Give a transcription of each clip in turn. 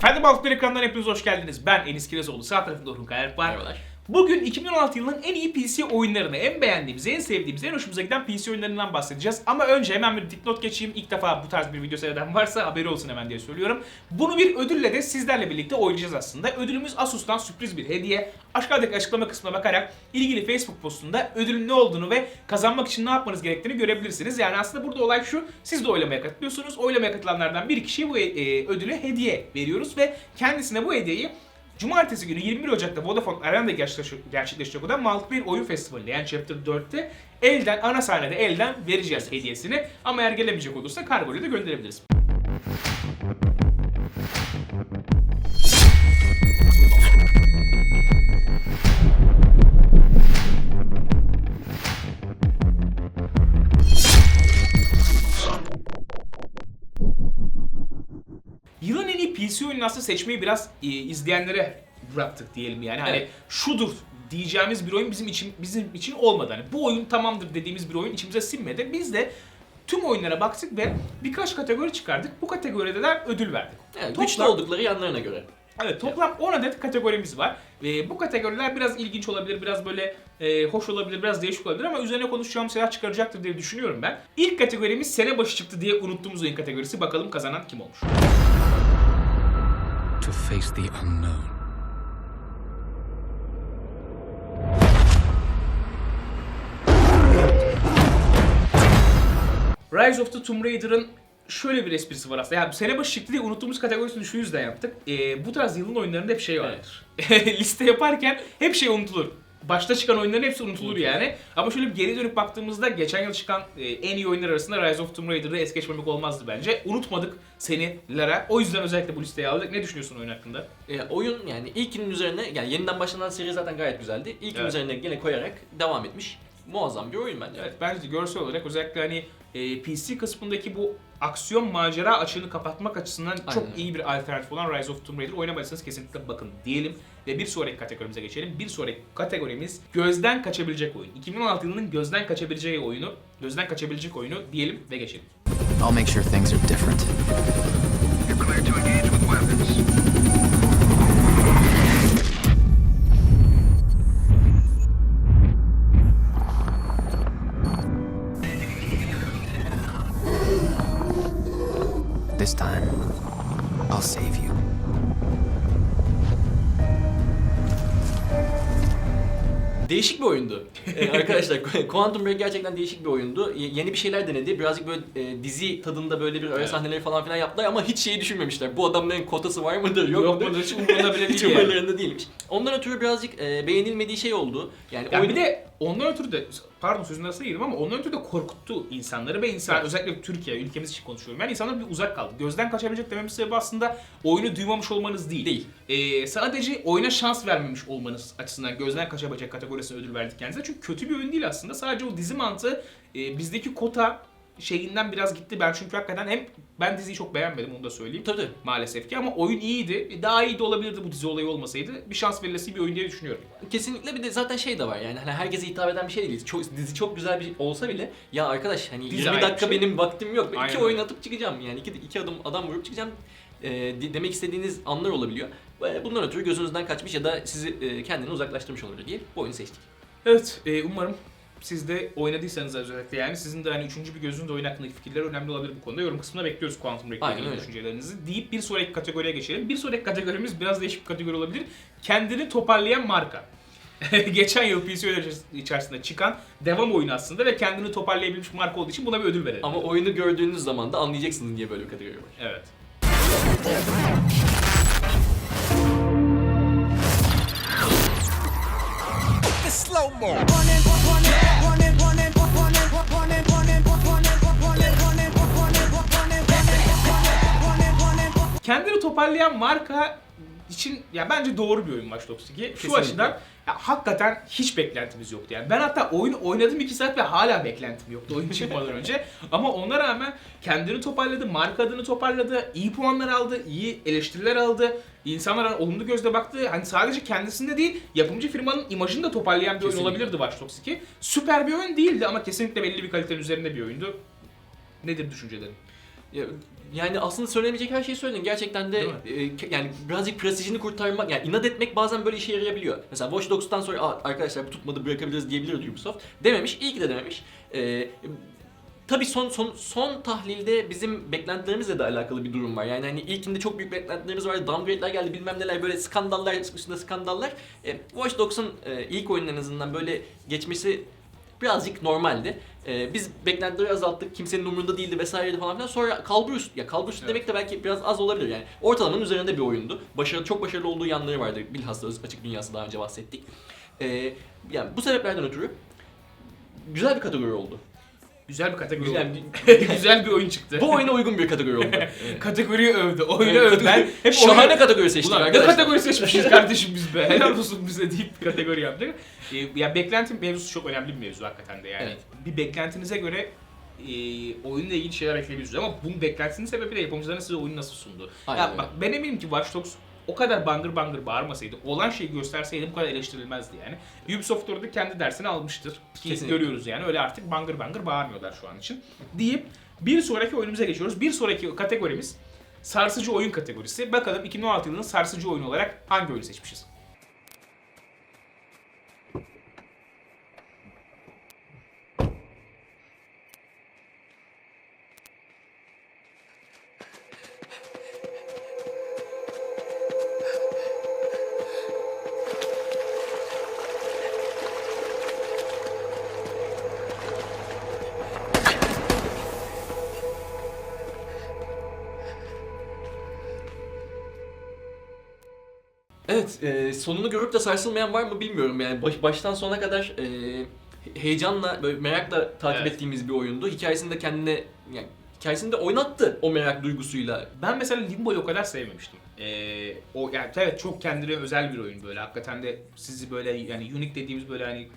Efendim Altın ekrandan hepiniz hoş geldiniz. Ben Enis Kirezoğlu. Sağ tarafımda Orhun Kayalp var. Merhabalar. Bugün 2016 yılının en iyi PC oyunlarını, en beğendiğimiz, en sevdiğimiz, en hoşumuza giden PC oyunlarından bahsedeceğiz. Ama önce hemen bir dipnot geçeyim. İlk defa bu tarz bir video seyreden varsa haberi olsun hemen diye söylüyorum. Bunu bir ödülle de sizlerle birlikte oynayacağız aslında. Ödülümüz Asus'tan sürpriz bir hediye. Aşağıdaki açıklama kısmına bakarak ilgili Facebook postunda ödülün ne olduğunu ve kazanmak için ne yapmanız gerektiğini görebilirsiniz. Yani aslında burada olay şu, siz de oylamaya katılıyorsunuz. Oylamaya katılanlardan bir kişiye bu e, ödülü hediye veriyoruz ve kendisine bu hediyeyi Cumartesi günü 21 Ocak'ta Vodafone Arena'da gerçekleşecek, olan Multiplayer Oyun Festivali'nde yani Chapter 4'te elden, ana sahnede elden vereceğiz hediyesini. Ama eğer gelemeyecek olursa kargoyla da gönderebiliriz. Oyununu aslında seçmeyi biraz e, izleyenlere bıraktık diyelim yani. Hani Evet. şudur diyeceğimiz bir oyun bizim için bizim için olmadı. Hani bu oyun tamamdır dediğimiz bir oyun içimize sinmedi. Biz de tüm oyunlara baktık ve birkaç kategori çıkardık. Bu kategoride de ödül verdik. Evet, Toplam- güçlü oldukları yanlarına göre. Evet toplam 10 adet kategorimiz var. Ve bu kategoriler biraz ilginç olabilir, biraz böyle e, hoş olabilir, biraz değişik olabilir ama üzerine konuşacağım şeyler çıkaracaktır diye düşünüyorum ben. İlk kategorimiz sene başı çıktı diye unuttuğumuz oyun kategorisi. Bakalım kazanan kim olmuş? To face the unknown. Rise of the Tomb Raider'ın şöyle bir esprisi var aslında. Yani sene başı çıktı diye unuttuğumuz kategorisini şu yüzden yaptık. Ee, bu tarz yılın oyunlarında hep şey vardır. Liste yaparken hep şey unutulur. Başta çıkan oyunların hepsi unutulur yani. Ama şöyle bir geri dönüp baktığımızda geçen yıl çıkan e, en iyi oyunlar arasında Rise of Tomb Raider'ı es geçmemek olmazdı bence. Unutmadık seni Lara. O yüzden özellikle bu listeye aldık. Ne düşünüyorsun oyun hakkında? Ee, oyun yani ilkinin üzerine yani yeniden başlanan seri zaten gayet güzeldi. İlkinin Evet. üzerine gene koyarak devam etmiş. Muazzam bir oyun bence. Evet bence de görsel olarak özellikle hani e, PC kısmındaki bu aksiyon macera açığını kapatmak açısından çok Aynen. iyi bir alternatif olan Rise of Tomb Raider oynamadıysanız kesinlikle bakın diyelim ve bir sonraki kategorimize geçelim. Bir sonraki kategorimiz gözden kaçabilecek oyun. 2016 yılının gözden kaçabileceği oyunu, gözden kaçabilecek oyunu diyelim ve geçelim. I'll make sure things are different. You're cleared to engage with weapons. Oyundu. Ee, arkadaşlar Quantum Break gerçekten değişik bir oyundu. Y- yeni bir şeyler denedi. Birazcık böyle e, dizi tadında böyle bir ara Evet. sahneleri falan filan yaptılar ama hiç şeyi düşünmemişler. Bu adamların kotası var mıdır yok, Yok mudur? hiç umurunda bile hiç değil yani. umurlarında değilmiş. Ondan ötürü birazcık e, beğenilmediği şey oldu. Yani Ya oyun- bir de ondan ötürü de pardon sözün arasına girdim ama ondan ötürü de korkuttu insanları ve insan Evet. özellikle Türkiye ülkemiz için konuşuyorum. Yani insanlar bir uzak kaldı. Gözden kaçabilecek dememin sebebi aslında oyunu duymamış olmanız değil. Değil. Ee, sadece oyuna şans vermemiş olmanız açısından gözden kaçabilecek kategorisine ödül verdik kendinize. Çünkü kötü bir oyun değil aslında. Sadece o dizi mantığı e, bizdeki kota şeyinden biraz gitti. Ben çünkü hakikaten hem ben diziyi çok beğenmedim onu da söyleyeyim. Tabii tabii. Maalesef ki ama oyun iyiydi. Daha iyi de olabilirdi bu dizi olayı olmasaydı. Bir şans verilesi bir oyun diye düşünüyorum. Kesinlikle bir de zaten şey de var yani hani herkese hitap eden bir şey değil. Çok, dizi çok güzel bir şey olsa bile ya arkadaş hani Dizi 20 ayrı dakika bir şey. benim vaktim yok. Aynen iki oyun atıp çıkacağım yani iki, iki adım adam vurup çıkacağım. De- demek istediğiniz anlar olabiliyor. Ve Bundan ötürü gözünüzden kaçmış ya da sizi e, kendine uzaklaştırmış olabilir diye bu oyunu seçtik. Evet, e, umarım siz de oynadıysanız özellikle yani sizin de hani üçüncü bir gözün de oyun hakkındaki fikirler önemli olabilir bu konuda. Yorum kısmına bekliyoruz Quantum Break'le ilgili düşüncelerinizi. Deyip bir sonraki kategoriye geçelim. Bir sonraki kategorimiz biraz değişik bir kategori olabilir. Kendini toparlayan marka. Geçen yıl PC içerisinde çıkan devam oyunu aslında ve kendini toparlayabilmiş marka olduğu için buna bir ödül verelim. Ama oyunu gördüğünüz zaman da anlayacaksınız niye böyle bir kategori var. Evet. Kendini toparlayan marka için ya bence doğru bir oyun Watch Dogs 2. Şu Kesinlikle. açıdan ya, hakikaten hiç beklentimiz yoktu yani. Ben hatta oyunu oynadım 2 saat ve hala beklentim yoktu oyun çıkmadan önce. Ama ona rağmen kendini toparladı, marka adını toparladı, iyi puanlar aldı, iyi eleştiriler aldı. İnsanlar hani olumlu gözle baktı. Hani sadece kendisinde değil, yapımcı firmanın imajını da toparlayan bir oyun Kesinlikle. olabilirdi Watch Dogs 2. Süper bir oyun değildi ama kesinlikle belli bir kalitenin üzerinde bir oyundu. Nedir düşüncelerin? Ya, yani aslında söylenemeyecek her şeyi söyledin. Gerçekten de e, yani birazcık prestijini kurtarmak, yani inat etmek bazen böyle işe yarayabiliyor. Mesela Watch Dogs'tan sonra "Aa, arkadaşlar bu tutmadı bırakabiliriz diyebilirdi Ubisoft. Dememiş, iyi ki de dememiş. E, Tabii son son son tahlilde bizim beklentilerimizle de alakalı bir durum var. Yani hani ilkinde çok büyük beklentilerimiz vardı. Downgrade'ler geldi bilmem neler böyle skandallar üstünde skandallar. E, Watch Dogs'un e, ilk azından böyle geçmesi birazcık normaldi. E, biz beklentileri azalttık. Kimsenin umurunda değildi vesaireydi falan filan. Sonra kalbur üstü, ya kalbur üstü Evet. demek de belki biraz az olabilir yani. Ortalamanın üzerinde bir oyundu. Başarılı, çok başarılı olduğu yanları vardı. Bilhassa açık dünyası daha önce bahsettik. E, yani bu sebeplerden ötürü güzel bir kategori oldu. Güzel bir kategori Güzel oldu. bir- Güzel bir oyun çıktı. Bu oyuna uygun bir kategori oldu. Kategoriyi övdü, oyunu Evet, övdü. Ben hep Şahane oyunu- kategori seçtik Ulan ne arkadaşlar. kategori seçmişiz kardeşim biz be. Helal olsun bize deyip kategori yaptık. Ee, ya beklenti mevzusu çok önemli bir mevzu hakikaten de yani. Evet. Bir beklentinize göre e, oyunla ilgili şeyler ekleyebilirsiniz ama bunun beklentinin sebebi de yapımcıların size oyunu nasıl sundu. Aynen ya öyle. bak ben eminim ki Watch Dogs o kadar bangır bangır bağırmasaydı, olan şeyi gösterseydi bu kadar eleştirilmezdi yani. Ubisoft orada kendi dersini almıştır. Ki Kesinlikle. görüyoruz yani öyle artık bangır bangır bağırmıyorlar şu an için. Deyip bir sonraki oyunumuza geçiyoruz. Bir sonraki kategorimiz sarsıcı oyun kategorisi. Bakalım 2016 yılının sarsıcı oyunu olarak hangi oyunu seçmişiz? Evet, e, sonunu görüp de sarsılmayan var mı bilmiyorum yani baş, baştan sona kadar e, heyecanla, böyle merakla takip Evet. ettiğimiz bir oyundu. Hikayesini de kendine, yani hikayesini de oynattı o merak duygusuyla. Ben mesela Limbo'yu o kadar sevmemiştim. Ee, o yani evet çok kendine özel bir oyun böyle. Hakikaten de sizi böyle yani unique dediğimiz böyle hani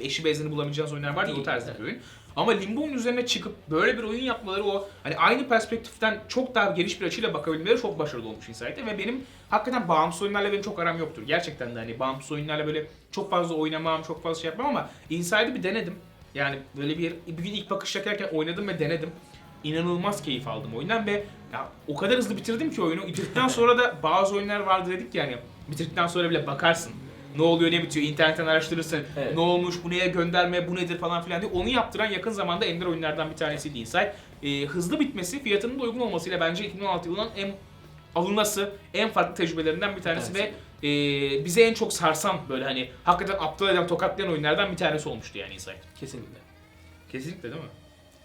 e, eşi benzini bulamayacağınız oyunlar var ya o Değil, tarzda bir oyun. Ama Limbo'nun üzerine çıkıp böyle bir oyun yapmaları o hani aynı perspektiften çok daha geniş bir açıyla bakabilmeleri çok başarılı olmuş Inside'de ve benim hakikaten bağımsız oyunlarla benim çok aram yoktur. Gerçekten de hani bağımsız oyunlarla böyle çok fazla oynamam, çok fazla şey yapmam ama Inside'ı bir denedim. Yani böyle bir, bir gün ilk bakış çekerken oynadım ve denedim. İnanılmaz keyif aldım oyundan ve ya o kadar hızlı bitirdim ki oyunu. Bitirdikten sonra da bazı oyunlar vardı dedik yani bitirdikten sonra bile bakarsın. Ne oluyor ne bitiyor internetten araştırırsın. Evet. Ne olmuş bu neye gönderme bu nedir falan filan diye. Onu yaptıran yakın zamanda ender oyunlardan bir tanesiydi Inside. Ee, hızlı bitmesi fiyatının da uygun olmasıyla bence 2016 yılının en alınması en farklı tecrübelerinden bir tanesi Evet. ve e, bize en çok sarsan böyle hani hakikaten aptal eden tokatlayan oyunlardan bir tanesi olmuştu yani Inside. Kesinlikle. Kesinlikle değil mi?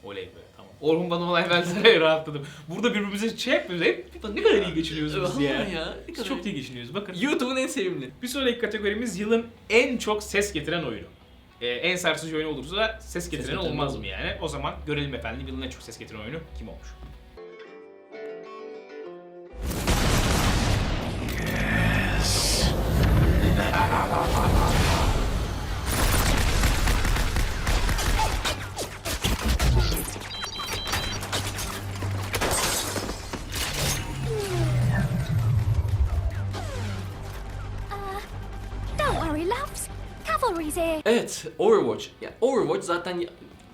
Oley be. Orhun bana olay verdi rahatladım. Burada birbirimize şey yapmıyoruz. Hep ne kadar iyi geçiniyoruz biz ya. ya, ne kadar çok iyi geçiniyoruz bakın. YouTube'un en sevimli. Bir sonraki kategorimiz yılın en çok ses getiren oyunu. Ee, en sarsıcı oyun olursa ses getiren getiren olmaz mı yani? O zaman görelim efendim yılın en çok ses getiren oyunu kim olmuş? Don't Evet, Overwatch. Yani Overwatch zaten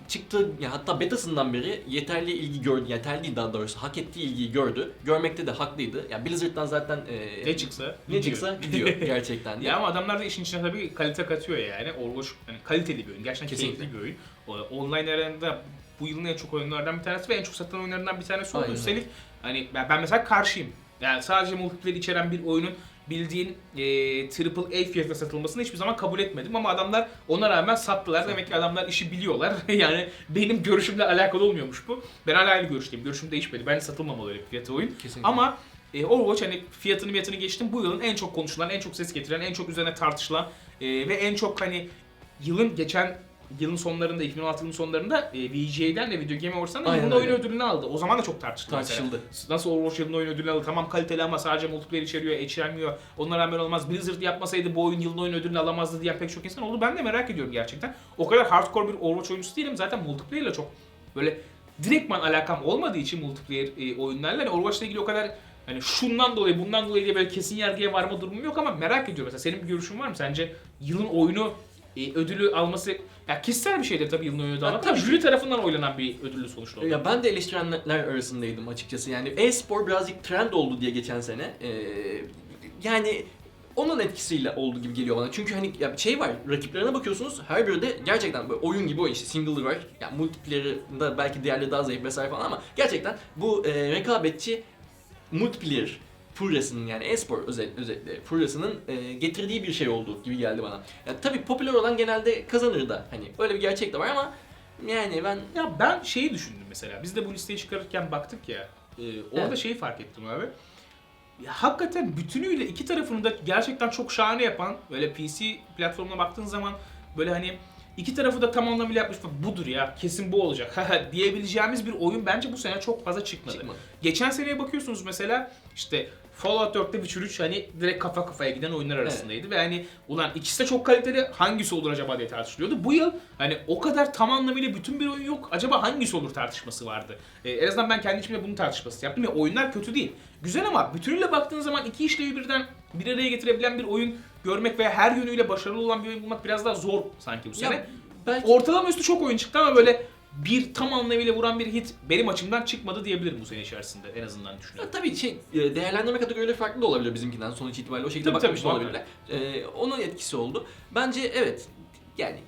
çıktı ya hatta betasından beri yeterli ilgi gördü, yeterli daha doğrusu hak ettiği ilgiyi gördü. Görmekte de haklıydı. Ya Blizzard'dan zaten e, Ne çıksa ne çıksa gidiyor gerçekten. Ya ama adamlar da işin içine tabii kalite katıyor yani. Overwatch yani kaliteli bir oyun. Gerçekten Kesinlikle. keyifli bir oyun. Online arenada bu yılın en çok oyunlardan bir tanesi ve en çok satılan oyunlardan bir tanesi oldu. Aynen. Üstelik hani ben mesela karşıyım. Yani sadece multiplayer içeren bir oyunun bildiğin e, AAA fiyatına satılmasını hiçbir zaman kabul etmedim ama adamlar ona rağmen sattılar. Demek ki adamlar işi biliyorlar. yani benim görüşümle alakalı olmuyormuş bu. Ben hala aynı görüşteyim. Görüşüm değişmedi. Ben satılmamalı öyle fiyatı oyun. Kesinlikle. Ama e, Overwatch hani fiyatını fiyatını geçtim. Bu yılın en çok konuşulan, en çok ses getiren, en çok üzerine tartışılan e, ve en çok hani yılın geçen yılın sonlarında 2016 yılın sonlarında e, VGA'den de Video Game Awards'tan da Aynen yılın oyun ödülünü aldı. O zaman da çok tartışıldı. mesela. tartışıldı. Nasıl Overwatch yılın oyun ödülünü aldı? Tamam kaliteli ama sadece multiplayer içeriyor, içermiyor. Ona rağmen olmaz. Blizzard yapmasaydı bu oyun yılın oyun ödülünü alamazdı diyen pek çok insan oldu. Ben de merak ediyorum gerçekten. O kadar hardcore bir Overwatch oyuncusu değilim. Zaten multiplayer ile çok böyle direktman alakam olmadığı için multiplayer e, oyunlarla hani Overwatch'la ilgili o kadar hani şundan dolayı bundan dolayı diye böyle kesin yargıya varma durumum yok ama merak ediyorum mesela senin bir görüşün var mı? Sence yılın oyunu e, ödülü alması ya kişisel bir şeydir tabii yılın oyunu da ama tabii jüri tarafından oylanan bir ödüllü sonuçta. oldu. Ya ben de eleştirenler arasındaydım açıkçası. Yani e-spor birazcık trend oldu diye geçen sene. Ee, yani onun etkisiyle oldu gibi geliyor bana. Çünkü hani ya şey var, rakiplerine bakıyorsunuz her biri de gerçekten böyle oyun gibi oyun. İşte single'ı var, yani multiplayer'ında belki diğerleri daha zayıf vesaire falan ama gerçekten bu e, rekabetçi multiplayer furyasının yani e-spor özet, özetle furyasının e, getirdiği bir şey oldu gibi geldi bana. Ya tabii popüler olan genelde kazanır da hani öyle bir gerçek de var ama yani ben Ya ben şeyi düşündüm mesela. Biz de bu listeyi çıkarırken baktık ya. e, orada Evet. şeyi fark ettim abi. Ya, hakikaten bütünüyle iki tarafını da gerçekten çok şahane yapan böyle PC platformuna baktığın zaman böyle hani iki tarafı da tam anlamıyla yapmış budur ya kesin bu olacak diyebileceğimiz bir oyun bence bu sene çok fazla çıkmadı. çıkmadı. Geçen seneye bakıyorsunuz mesela işte Fallout 4'te Witcher 3 hani direkt kafa kafaya giden oyunlar arasındaydı ve hani ulan ikisi de çok kaliteli hangisi olur acaba diye tartışılıyordu. Bu yıl hani o kadar tam anlamıyla bütün bir oyun yok. Acaba hangisi olur tartışması vardı. Ee, en azından ben kendi içimde bunun tartışması yaptım ya oyunlar kötü değil. Güzel ama bütünüyle baktığın zaman iki işlevi birden bir araya getirebilen bir oyun görmek veya her yönüyle başarılı olan bir oyun bulmak biraz daha zor sanki bu sene. Ya, belki Ortalama üstü çok oyun çıktı ama böyle bir tam anlamıyla vuran bir hit benim açımdan çıkmadı diyebilirim bu sene içerisinde en azından düşünüyorum. Ya tabii şey e, değerlendirme kategorileri farklı da olabilir bizimkinden sonuç itibariyle o şekilde Tabii, bakmış tabii, olabilirler. E, onun etkisi oldu. Bence evet yani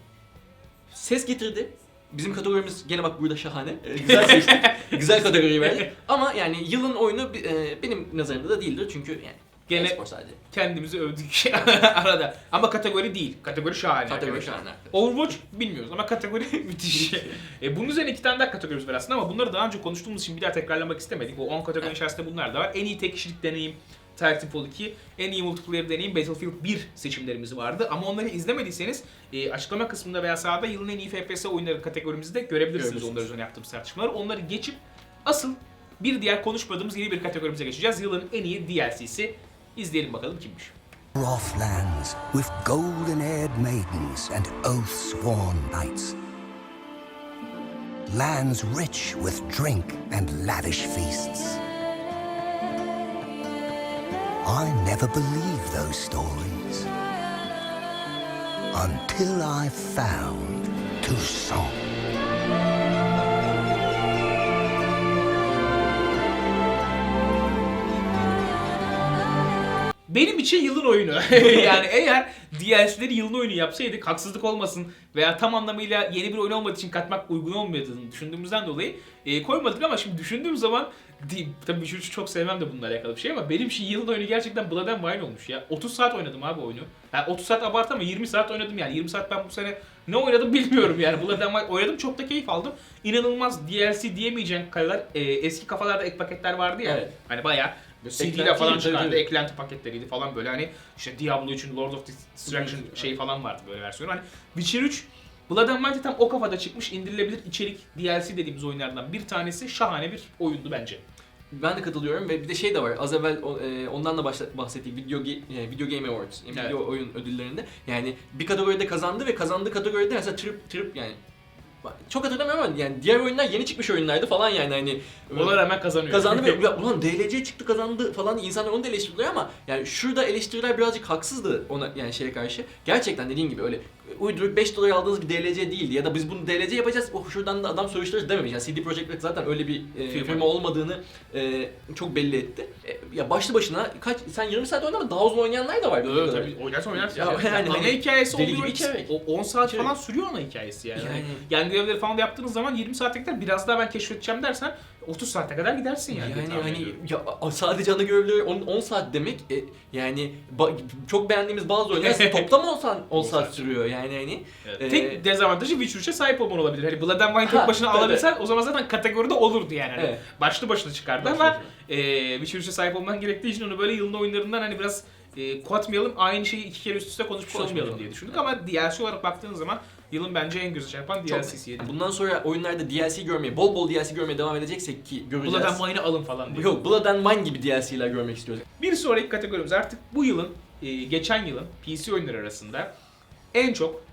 ses getirdi. Bizim kategorimiz gene bak burada şahane. E, güzel seçtik. güzel kategori verdik. Ama yani yılın oyunu e, benim nazarımda da değildir çünkü yani Gene- e-spor sadece. Kendimizi övdük arada. Ama kategori değil. Kategori şahane. Kategori arkadaşlar. şahane. Overwatch bilmiyoruz ama kategori müthiş. e, bunun üzerine iki tane daha kategorimiz var aslında ama bunları daha önce konuştuğumuz için bir daha tekrarlamak istemedik. O 10 kategori içerisinde bunlar da var. En iyi tek kişilik deneyim Titanfall 2, en iyi multiplayer deneyim Battlefield 1 seçimlerimiz vardı. Ama onları izlemediyseniz e, açıklama kısmında veya sağda yılın en iyi FPS oyunları kategorimizi de görebilirsiniz Görebilirsiniz. onlar üzerine yaptığımız tartışmaları. Onları geçip asıl bir diğer konuşmadığımız yeni bir kategorimize geçeceğiz. Yılın en iyi DLC'si. İzleyelim bakalım kimmiş. Off lands with golden-haired maidens and oath-sworn knights. Lands rich with drink and lavish feasts. I never believed those stories until I found Toussaint. Benim için yılın oyunu. yani eğer DLC'leri yılın oyunu yapsaydık haksızlık olmasın veya tam anlamıyla yeni bir oyun olmadığı için katmak uygun olmadığını düşündüğümüzden dolayı e, koymadık ama şimdi düşündüğüm zaman tabii bir çok sevmem de bununla alakalı bir şey ama benim için yılın oyunu gerçekten Blood and Wine olmuş ya. 30 saat oynadım abi oyunu. Yani 30 saat abart ama 20 saat oynadım yani. 20 saat ben bu sene ne oynadım bilmiyorum yani. Blood and Wine oynadım çok da keyif aldım. İnanılmaz DLC diyemeyeceğim kadar e, eski kafalarda ek paketler vardı ya. Evet. Hani bayağı CD ile Eklenti, falan çıkardı. tabii. Eklenti paketleriydi falan böyle hani işte Diablo 3'ün Lord of Destruction şey falan vardı böyle versiyonu. Hani Witcher 3 Blood and Wine tam o kafada çıkmış indirilebilir içerik DLC dediğimiz oyunlardan bir tanesi şahane bir oyundu bence. Ben de katılıyorum ve bir de şey de var. Az evvel e, ondan da bahsettik. Video, e, Video Game Awards. Yani Evet. Video oyun ödüllerinde. Yani bir kategoride kazandı ve kazandığı kategoride mesela trip trip yani çok hatırlamıyorum ama yani diğer oyunlar yeni çıkmış oyunlardı falan yani hani Ona rağmen kazanıyor. kazandı ve ya ulan DLC çıktı kazandı falan diye insanlar onu da eleştiriyor ama yani şurada eleştiriler birazcık haksızdı ona yani şeye karşı. Gerçekten dediğin gibi öyle uyduruk 5 dolar aldığınız bir DLC değildi ya da biz bunu DLC yapacağız oh şuradan da adam soruştururuz dememiş. Yani CD Projekt Red zaten öyle bir e, Firma. firma. olmadığını e, çok belli etti. E, ya başlı başına kaç sen 20 saat oynadın daha uzun oynayanlar da var. Evet, tabii oynarsan oynarsın. Ya Ya, yani yani ana hikayesi oluyor. hikaye. O 10 saat İçerik. falan sürüyor ana hikayesi yani. Yani. yani. Yani görevleri falan da yaptığınız zaman 20 saate kadar biraz daha ben keşfedeceğim dersen 30 saate kadar gidersin yani. diye Yani tahmin hani ediyorum. ya sadece ana görevleri 10, 10 saat demek e, yani ba- çok beğendiğimiz bazı oyunlar toplam 10 saat 10 10 saat sürüyor yani hani. Evet. Ee, Tek dezavantajı Witcher 3'e sahip olman olabilir. Hani Blood and Wine Ha, tek başına tabii. alabilsen o zaman zaten kategoride olurdu yani. Hani Evet. Başlı başına çıkardı Başlı ama başına. e, Witcher 3'e sahip olman gerektiği için onu böyle yılın oyunlarından hani biraz e, koatmayalım. Aynı şeyi iki kere üst üste konuşmuş Konuşmayalım. olmayalım diye düşündük ama DLC olarak baktığınız zaman yılın bence en göze çarpan Çok- DLC'siydi. Bundan sonra oyunlarda DLC görmeye, bol bol DLC görmeye devam edeceksek ki göreceğiz. Blood and Wine'ı alın falan diye. Yok, Blood and Wine gibi DLC'ler görmek istiyoruz. Bir sonraki kategorimiz artık bu yılın, e, geçen yılın PC oyunları arasında en çok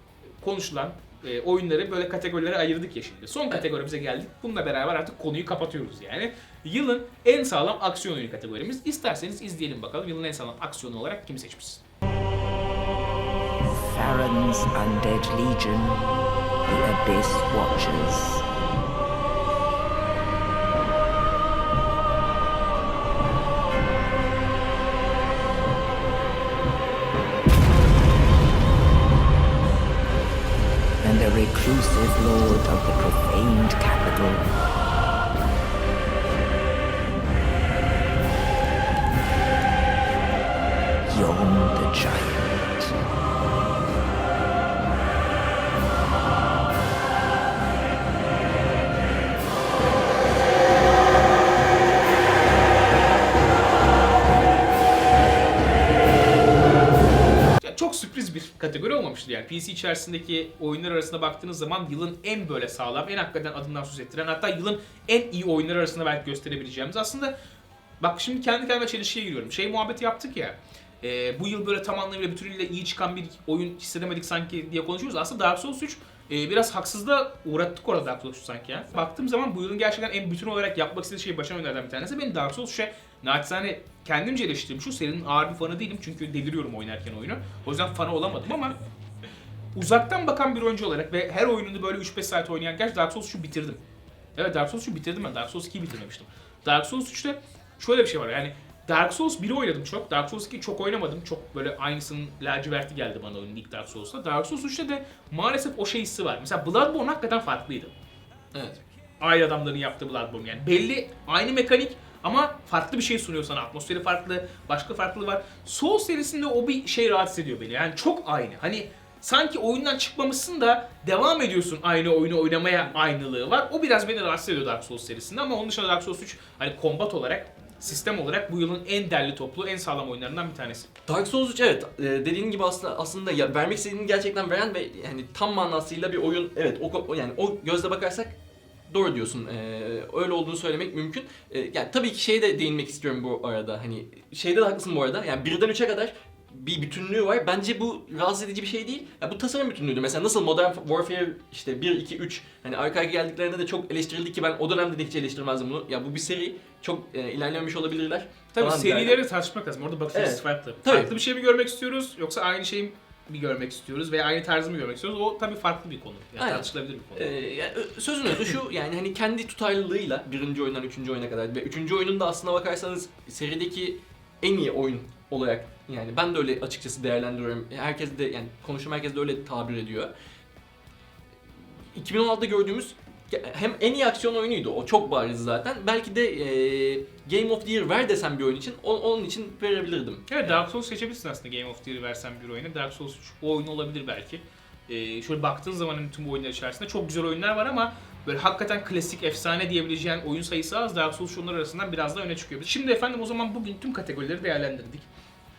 konuşulan e, oyunları böyle kategorilere ayırdık ya şimdi. Son kategorimize geldik. Bununla beraber artık konuyu kapatıyoruz yani. Yılın en sağlam aksiyon oyunu kategorimiz. İsterseniz izleyelim bakalım yılın en sağlam aksiyonu olarak kimi seçmişiz. Farron's undead legion, the Abyss Watchers. Çok sürpriz bir kategori olmamıştır yani. PC içerisindeki oyunlar arasında baktığınız zaman yılın en böyle sağlam, en hakikaten adından söz ettiren, hatta yılın en iyi oyunlar arasında belki gösterebileceğimiz. Aslında bak şimdi kendi kendime çelişkiye giriyorum. Şey muhabbeti yaptık ya. e, bu yıl böyle tam anlamıyla bütünüyle iyi çıkan bir oyun hissedemedik sanki diye konuşuyoruz. Aslında Dark Souls 3 e, biraz haksızlığa uğrattık orada Dark Souls 3 sanki ya. Baktığım zaman bu yılın gerçekten en bütün olarak yapmak istediği şeyi başaran oyunlardan bir tanesi. Benim Dark Souls 3'e naçizane kendimce eleştirdim. Şu serinin ağır bir fanı değilim çünkü deliriyorum oynarken oyunu. O yüzden fanı olamadım ama uzaktan bakan bir oyuncu olarak ve her oyununu böyle 3-5 saat oynayan gerçi Dark Souls 3'ü bitirdim. Evet Dark Souls 3'ü bitirdim ben. Dark Souls 2'yi bitirmemiştim. Dark Souls 3'te şöyle bir şey var yani Dark Souls 1'i oynadım çok. Dark Souls 2'yi çok oynamadım. Çok böyle aynısının laciverti geldi bana oyunun ilk Dark Souls'ta. Dark Souls 3'te de maalesef o şey hissi var. Mesela Bloodborne hakikaten farklıydı. Evet. Aynı adamların yaptığı Bloodborne yani. Belli aynı mekanik ama farklı bir şey sunuyor sana. Atmosferi farklı, başka farklı var. Souls serisinde o bir şey rahatsız ediyor beni. Yani çok aynı. Hani sanki oyundan çıkmamışsın da devam ediyorsun aynı oyunu oynamaya aynılığı var. O biraz beni rahatsız ediyor Dark Souls serisinde ama onun dışında Dark Souls 3 hani kombat olarak sistem olarak bu yılın en derli toplu, en sağlam oyunlarından bir tanesi. Dark Souls 3 evet e, dediğin gibi aslında aslında ya vermek istediğini gerçekten veren ve yani tam manasıyla bir oyun evet o- yani o gözle bakarsak doğru diyorsun. E, öyle olduğunu söylemek mümkün. E, yani tabii ki şeye de değinmek istiyorum bu arada. Hani şeyde de haklısın bu arada. Yani birden 3'e kadar bir bütünlüğü var. Bence bu rahatsız edici bir şey değil. Ya bu tasarım bütünlüğüdür. Mesela nasıl Modern Warfare işte 1 2 3 hani arka arkaya geldiklerinde de çok eleştirildi ki ben o dönemde de hiç eleştirmezdim bunu. Ya bu bir seri. Çok e, ilerlememiş olabilirler. Tabii serileri tartışmak lazım. Orada bakış açısı Evet. farklı. Tabii. Farklı bir şey mi görmek istiyoruz yoksa aynı şeyi mi görmek istiyoruz veya aynı tarzı mı görmek istiyoruz? O tabii farklı bir konu. Yani Aynen. tartışılabilir bir konu. Ee, yani sözün özü şu yani hani kendi tutarlılığıyla birinci oyundan üçüncü oyuna kadar ve üçüncü oyunun da aslına bakarsanız serideki en iyi oyun olarak yani ben de öyle açıkçası değerlendiriyorum. Herkes de yani konuşum herkes de öyle tabir ediyor. 2016'da gördüğümüz hem en iyi aksiyon oyunuydu. O çok bariz zaten. Belki de e, Game of the Year ver desem bir oyun için onun için verebilirdim. Evet Dark Souls seçebilirsin aslında Game of the Year versen bir oyuna. Dark Souls 3 o oyun olabilir belki. Ee, şöyle baktığın zaman hani tüm oyunlar içerisinde çok güzel oyunlar var ama böyle hakikaten klasik, efsane diyebileceğin oyun sayısı az. Dark Souls onlar arasından biraz daha öne çıkıyor. Şimdi efendim o zaman bugün tüm kategorileri değerlendirdik.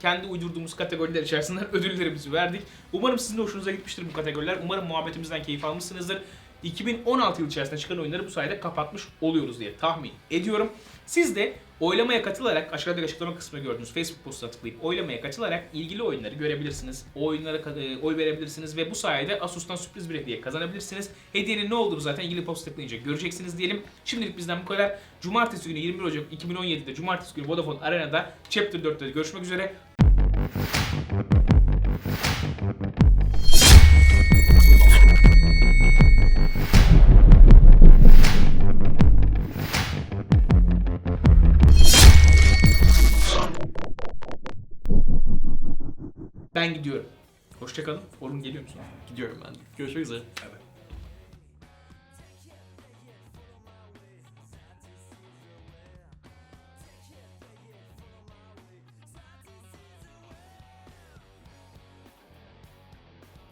Kendi uydurduğumuz kategoriler içerisinden ödüllerimizi verdik. Umarım sizin de hoşunuza gitmiştir bu kategoriler. Umarım muhabbetimizden keyif almışsınızdır. 2016 yıl içerisinde çıkan oyunları bu sayede kapatmış oluyoruz diye tahmin ediyorum. Siz de oylamaya katılarak aşağıdaki açıklama kısmına gördüğünüz Facebook postuna tıklayıp oylamaya katılarak ilgili oyunları görebilirsiniz. O oyunlara e, oy verebilirsiniz ve bu sayede Asus'tan sürpriz bir hediye kazanabilirsiniz. Hediyenin ne olduğunu zaten ilgili posta tıklayınca göreceksiniz diyelim. Şimdilik bizden bu kadar. Cumartesi günü 21 Ocak 2017'de Cumartesi günü Vodafone Arena'da Chapter 4'te görüşmek üzere. Ben gidiyorum. Hoşçakalın. Orun geliyor musun? Gidiyorum ben. Görüşmek üzere. Evet.